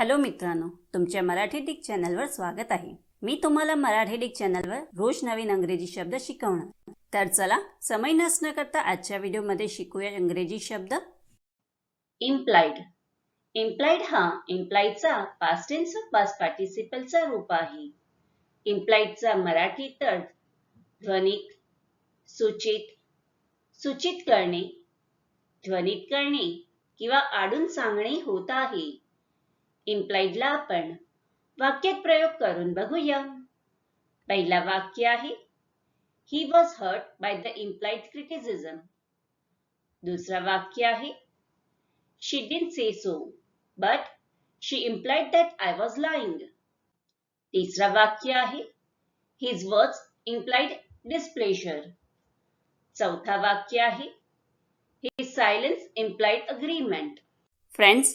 Hello मित्रांनो तुमच्या Marathi Dick चॅनलवर स्वागत आहे. मी तुम्हाला मराठी डिक चॅनलवर रोज नवीन इंग्रजी शब्द शिकवणार. तर चला समय नसणं करता आजच्या व्हिडिओमध्ये शिकूया इंग्रजी शब्द. इम्प्लाइड इम्प्लाइड हा इम्प्लाइडचा पास्ट टेन्स पास्ट पार्टिसिपलचा रूप आहे. इम्प्लाइडचा मराठी तर ध्वनित सूचित सूचित करणे ध्वनित करणे किंवा आडून सांगणे होत आहे. इम्प्लाइडला आपण वाक्यात प्रयोग करून बघूया पहिला वाक्य आहे he was hurt by the implied criticism दुसरा वाक्य आहे she didn't say so but she implied that I was lying तिसरा वाक्य आहे हिज वॉज इम्प्लाइड डिस्प्लेशर चौथा वाक्य आहे his silence implied agreement friends